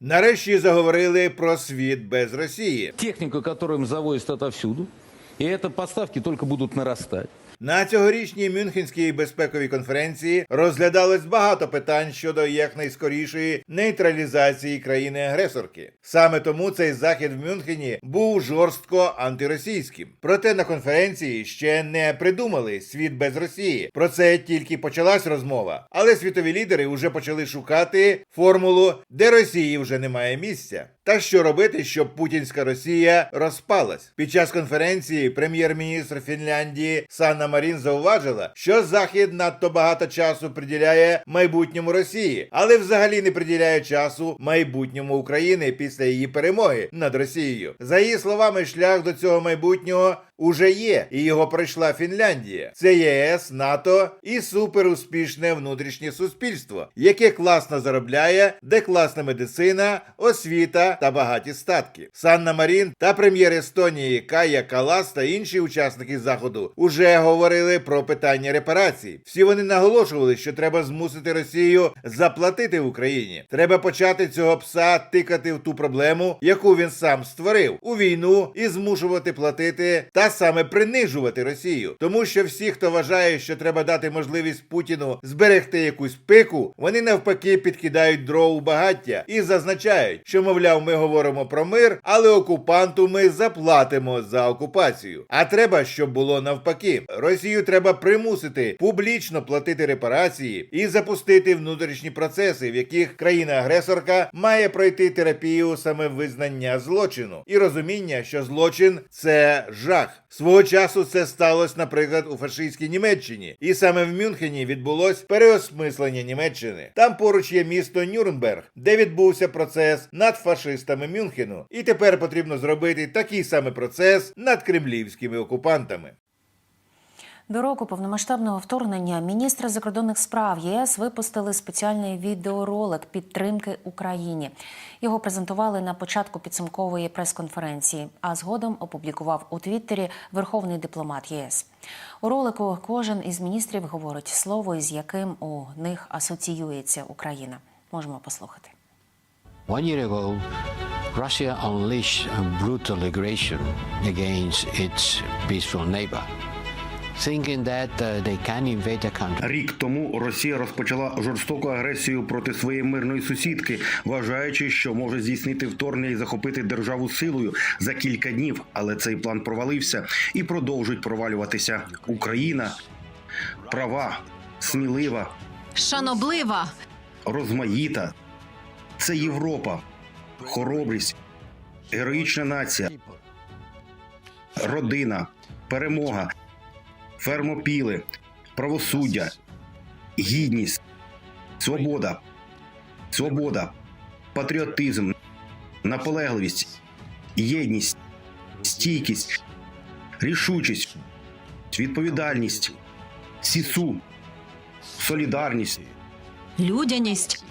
Нарешті заговорили про світ без Росії. Техніка, которую завозять завозят отовсюду. і это поставки только будуть нарастать. На цьогорічній Мюнхенській безпековій конференції розглядалось багато питань щодо якнайскорішої нейтралізації країни-агресорки. Саме тому цей захід в Мюнхені був жорстко антиросійським. Проте на конференції ще не придумали світ без Росії. Про це тільки почалась розмова. Але світові лідери вже почали шукати формулу, де Росії вже немає місця. Та що робити, щоб путінська Росія розпалась? Під час конференції прем'єр-міністр Фінляндії Санна Марін зауважила, що Захід надто багато часу приділяє майбутньому Росії, але взагалі не приділяє часу майбутньому України після її перемоги над Росією. За її словами, шлях до цього майбутнього уже є, і його пройшла Фінляндія. Це ЄС, НАТО і суперуспішне внутрішнє суспільство, яке класно заробляє, де класна медицина, освіта та багаті статки. Санна Марін та прем'єр Естонії Кая Калас та інші учасники заходу уже говорили про питання репарацій. Всі вони наголошували, що треба змусити Росію заплатити Україні. Треба почати цього пса тикати в ту проблему, яку він сам створив у війну і змушувати платити та саме принижувати Росію. Тому що всі, хто вважає, що треба дати можливість Путіну зберегти якусь пику, вони навпаки підкидають дров у багаття і зазначають, що мовляв, ми говоримо про мир, але окупанту ми заплатимо за окупацію. А треба, щоб було навпаки. Росію треба примусити публічно платити репарації і запустити внутрішні процеси, в яких країна-агресорка має пройти терапію саме визнання злочину і розуміння, що злочин це жах. Свого часу це сталося, наприклад, у фашистській Німеччині, і саме в Мюнхені відбулось переосмислення Німеччини. Там поруч є місто Нюрнберг, де відбувся процес над фашистами Мюнхену. І тепер потрібно зробити такий самий процес над кремлівськими окупантами. До року повномасштабного вторгнення міністри закордонних справ ЄС випустили спеціальний відеоролик підтримки Україні. Його презентували на початку підсумкової прес-конференції, а згодом опублікував у Твіттері верховний дипломат ЄС. У ролику кожен із міністрів говорить слово, із яким у них асоціюється Україна. Можемо послухати. One year ago, Russia unleashed a brutal aggression against its peaceful neighbor, Рік тому Росія розпочала жорстоку агресію проти своєї мирної сусідки, вважаючи, що може здійснити вторгнення і захопити державу силою за кілька днів. Але цей план провалився і продовжують провалюватися. Україна права, смілива, Шаноблива, розмаїта. Це Європа, хоробрість, героїчна нація, родина, перемога, фермопіли, правосуддя, гідність, свобода, свобода, патріотизм, наполегливість, єдність, стійкість, рішучість, відповідальність, сісу, солідарність, людяність,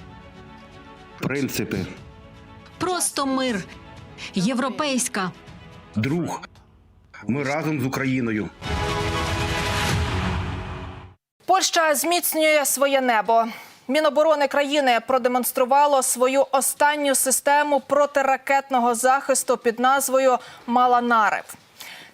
принципи. просто мир, європейська. Друг, ми разом з Україною. Польща зміцнює своє небо. Міноборони країни продемонструвало свою останню систему протиракетного захисту під назвою Маланарев.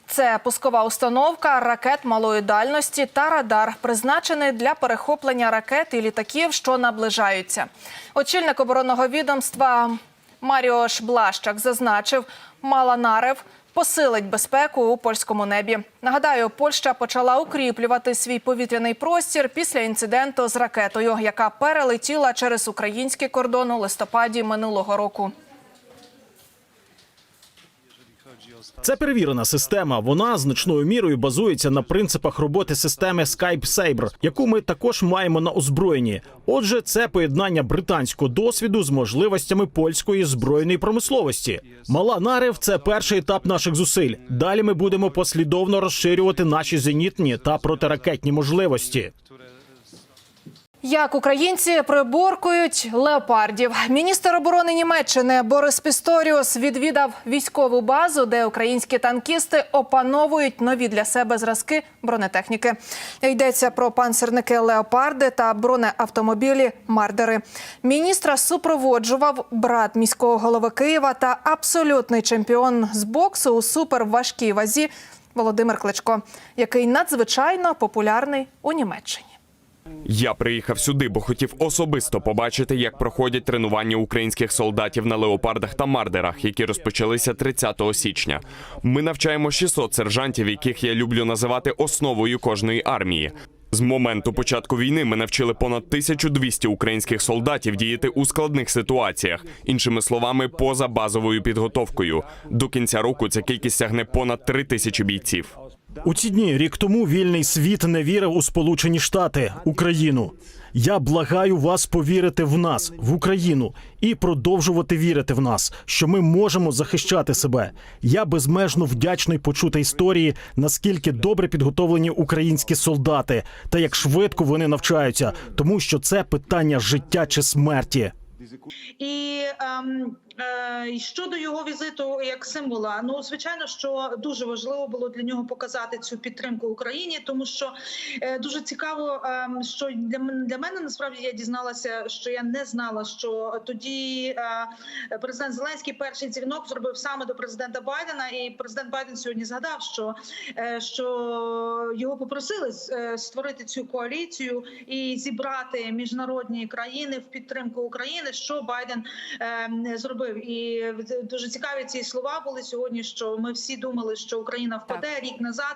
Це пускова установка ракет малої дальності та радар, призначений для перехоплення ракет і літаків, що наближаються. Очільник оборонного відомства Маріош Блащак зазначив, Маланарев посилить безпеку у польському небі. Нагадаю, Польща почала укріплювати свій повітряний простір після інциденту з ракетою, яка перелетіла через український кордон у листопаді минулого року. Це перевірена система. Вона значною мірою базується на принципах роботи системи Skype Sabre, яку ми також маємо на озброєнні. Отже, це поєднання британського досвіду з можливостями польської збройної промисловості. Мала Нарев це перший етап наших зусиль. Далі ми будемо послідовно розширювати наші зенітні та протиракетні можливості. Як українці приборкують леопардів? Міністр оборони Німеччини Борис Пісторіус відвідав військову базу, де українські танкісти опановують нові для себе зразки бронетехніки. Йдеться про панцерники леопарди та бронеавтомобілі Мардери. Міністра супроводжував брат міського голови Києва та абсолютний чемпіон з боксу у суперважкій вазі Володимир Кличко, який надзвичайно популярний у Німеччині. Я приїхав сюди, бо хотів особисто побачити, як проходять тренування українських солдатів на леопардах та мардерах, які розпочалися 30 січня. Ми навчаємо 600 сержантів, яких я люблю називати основою кожної армії. З моменту початку війни ми навчили понад 1200 українських солдатів діяти у складних ситуаціях, іншими словами, поза базовою підготовкою. До кінця року ця кількість сягне понад 3 тисячі бійців. У ці дні рік тому вільний світ не вірив у Сполучені Штати, Україну. Я благаю вас повірити в нас, в Україну, і продовжувати вірити в нас, що ми можемо захищати себе. Я безмежно вдячний почути історії, наскільки добре підготовлені українські солдати, та як швидко вони навчаються, тому що це питання життя чи смерті. І ем, і щодо його візиту як символа, ну звичайно, що дуже важливо було для нього показати цю підтримку Україні, тому що е, дуже цікаво, ем, що для мене насправді я дізналася, що я не знала, що тоді е, президент Зеленський перший дзвінок зробив саме до президента Байдена, і президент Байден сьогодні згадав, що, е, що його попросили е, створити цю коаліцію і зібрати міжнародні країни в підтримку України. Що Байден е, зробив, і дуже цікаві ці слова були сьогодні. Що ми всі думали, що Україна впаде рік назад.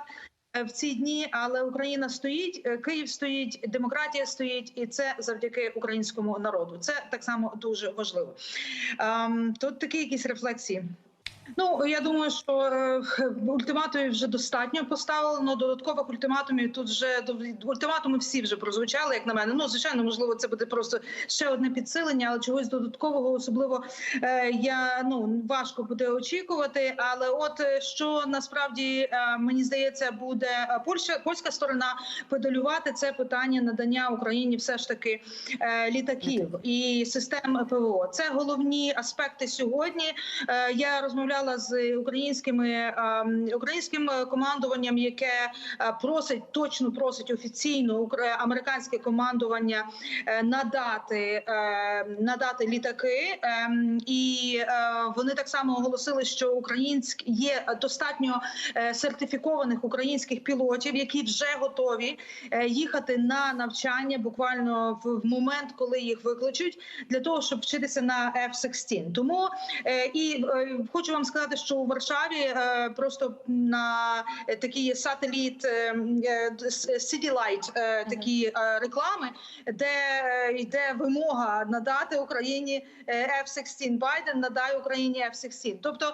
е, В ці дні, але Україна стоїть, е, Київ стоїть, демократія стоїть, і це завдяки українському народу. Це так само дуже важливо. Ем, тут такі якісь рефлексії. Ну я думаю, що е, ультиматумів вже достатньо поставлено. Додаткових ультиматумів тут вже ультиматуми всі вже прозвучали, як на мене. Ну звичайно, можливо, це буде просто ще одне підсилення, але чогось додаткового, особливо е, я ну важко буде очікувати. Але от е, що насправді мені здається, буде Польща, польська сторона педалювати це питання надання Україні все ж таки літаків і систем ПВО. Це головні аспекти сьогодні. Я розмовляла з українськими ем, українським командуванням, яке е, просить точно просить офіційно американське командування е, надати е, надати літаки, і е, вони так само оголосили, що українськ є достатньо е, сертифікованих українських пілотів, які вже готові е, їхати на навчання буквально в момент, коли їх викличуть, для того, щоб вчитися на F-16. Тому е, і е, хочу вам сказати, що у Варшаві е, просто на такий сателіт е, е, City Light, такі реклами, де йде вимога надати Україні е, F-16. Байден надає Україні F-16. Тобто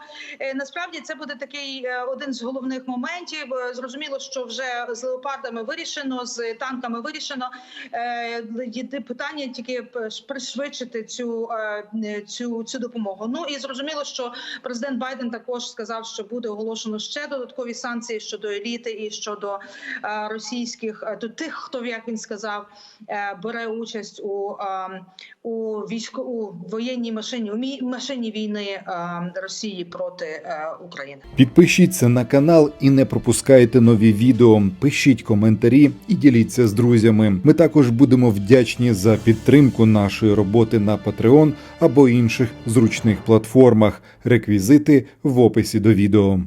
насправді це буде такий один з головних моментів. Зрозуміло, що вже з леопардами вирішено, з танками вирішено. Єди- Питання тільки пришвидшити цю, цю, цю допомогу. Ну і зрозуміло, що президент Байден також сказав, що буде оголошено ще додаткові санкції щодо еліти і щодо е, російських е, до тих, хто як він сказав, е, бере участь у, у військо у воєнній машині у машині війни Росії проти України. Підпишіться на канал і не пропускайте нові відео. Пишіть коментарі і діліться з друзями. Ми також будемо вдячні за підтримку нашої роботи на Patreon або інших зручних платформах. Реквізити в описі до відео.